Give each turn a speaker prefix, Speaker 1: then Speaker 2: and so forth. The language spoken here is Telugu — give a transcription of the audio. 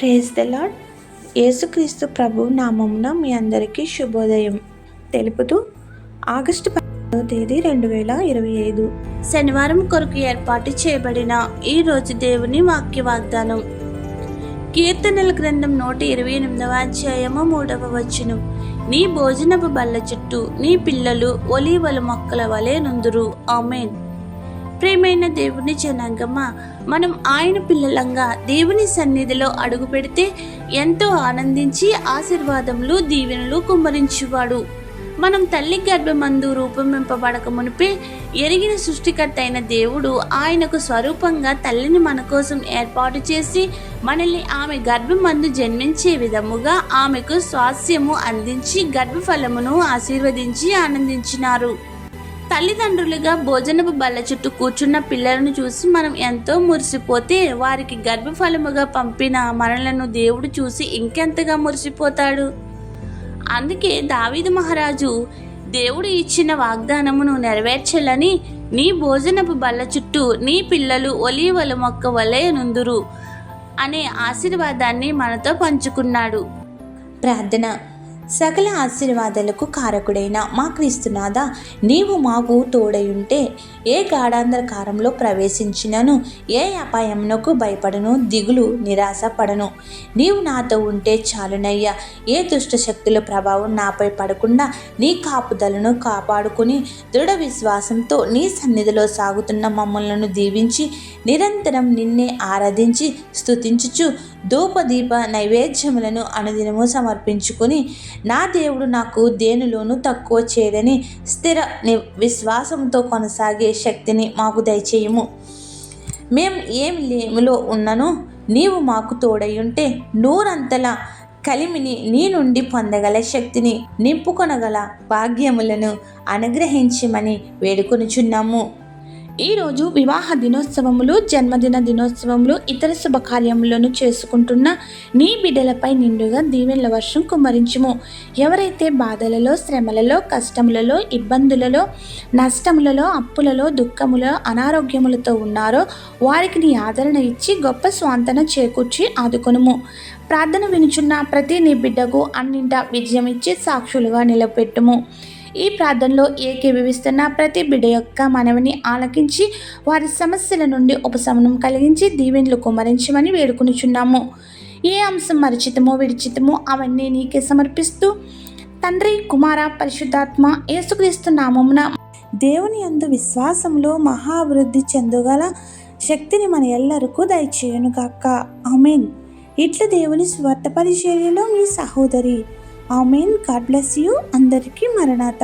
Speaker 1: ప్రేజ్ ద లాడ్ యేసుక్రీస్తు ప్రభు నామమున మీ అందరికీ శుభోదయం. తెలుపుతూ ఆగస్టు పదవ తేదీ రెండు వేల ఇరవై ఐదు. శనివారం కొరకు ఏర్పాటు చేయబడిన ఈ రోజు దేవుని వాక్య వాగ్దానం కీర్తనల గ్రంథం నూట ఇరవై ఎనిమిదవ అధ్యాయము మూడవ వచ్చును నీ భోజనపు బల్ల చుట్టూ నీ పిల్లలు ఒలీవల మొక్కల వలె నుందురు. ఆమెన్. ప్రేమైన దేవుని జనాంగమా? మనం ఆయన పిల్లలంగా దేవుని సన్నిధిలో అడుగు పెడితే ఎంతో ఆనందించి ఆశీర్వాదములు దీవెనలు కుమ్మరించువాడు. మనం తల్లి గర్భమందు రూపొందింపబడక మునిపే ఎరిగిన సృష్టికర్త అయిన దేవుడు ఆయనకు స్వరూపంగా తల్లిని మన కోసం ఏర్పాటు చేసి మనల్ని ఆమె గర్భమందు జన్మించే విధముగా ఆమెకు స్వాస్యము అందించి గర్భఫలమును ఆశీర్వదించి ఆనందించినారు. తల్లిదండ్రులుగా భోజనపు బల్ల చుట్టూ కూర్చున్న పిల్లలను చూసి మనం ఎంతో మురిసిపోతే వారికి గర్భఫలముగా పంపిన మనలను దేవుడు చూసి ఇంకెంతగా మురిసిపోతాడు? అందుకే దావీదు మహారాజు దేవుడు ఇచ్చిన వాగ్దానమును నెరవేర్చాలని నీ భోజనపు బల్ల చుట్టూ నీ పిల్లలు ఒలీవల మొక్క వలె నుందురు అనే ఆశీర్వాదాన్ని మనతో పంచుకున్నాడు.
Speaker 2: ప్రార్థన. సకల ఆశీర్వాదాలకు కారకుడైన మా క్రీస్తునాథ నీవు మాకు తోడయుంటే ఏ గాఢాంధకారంలో ప్రవేశించినను ఏ అపాయమునకు భయపడను దిగులు నిరాశ పడను నీవు నాతో ఉంటే చాలునయ్యా. ఏ దుష్ట శక్తుల ప్రభావం నాపై పడకుండా నీ కాపుదలను కాపాడుకుని దృఢ విశ్వాసంతో నీ సన్నిధిలో సాగుతున్న మమ్మలను దీవించి నిరంతరం నిన్నే ఆరాధించి స్థుతించుచు ధూపదీప నైవేద్యములను అనుదినము సమర్పించుకుని నా దేవుడు నాకు దేనిలోనూ తక్కువ చేయదని స్థిర ని విశ్వాసంతో కొనసాగే శక్తిని మాకు దయచేయము. మేం ఏం లేములో ఉన్నను? నీవు మాకు తోడయుంటే నూరంతల కలిమిని నీ నుండి పొందగల శక్తిని నింపుకొనగల భాగ్యములను అనుగ్రహించమని వేడుకొనుచున్నాము.
Speaker 1: ఈరోజు వివాహ దినోత్సవములు జన్మదిన దినోత్సవములు ఇతర శుభకార్యములను చేసుకుంటున్న నీ బిడ్డలపై నిండుగా దీవెనల వర్షం కుమ్మరించుము. ఎవరైతే బాధలలో శ్రమలలో కష్టములలో ఇబ్బందులలో నష్టములలో అప్పులలో దుఃఖములో అనారోగ్యములతో ఉన్నారో వారికి నీ ఆదరణ ఇచ్చి గొప్ప స్వాంతన చేకూర్చి ఆదుకొనుము. ప్రార్థన వినుచున్న ప్రతి నీ బిడ్డకు అన్నింటా విజయం ఇచ్చి సాక్షులుగా నిలబెట్టుము. ఈ ప్రార్థనలో ఏకీభవిస్తున్న ప్రతి బిడ్డ యొక్క మనవిని ఆలకించి వారి సమస్యల నుండి ఉపశమనం కలిగించి దీవెనలు కుమరించమని వేడుకొనిచున్నాము. ఏ అంశం మరిచితమో విడిచితమో అవన్నీ నీకే సమర్పిస్తూ తండ్రి కుమార పరిశుద్ధాత్మ ఏసుక్రీస్తు నామమున దేవుని అందు విశ్వాసంలో మహాభివృద్ధి చెందగల శక్తిని మన ఎల్లరకు దయచేయను గాక ఆమెన్. ఇట్ల దేవుని స్వార్థ పరిచర్యలో మీ సహోదరి ఆమెన్. గాడ్ బ్లెస్ యూ అందరికీ మరణాత.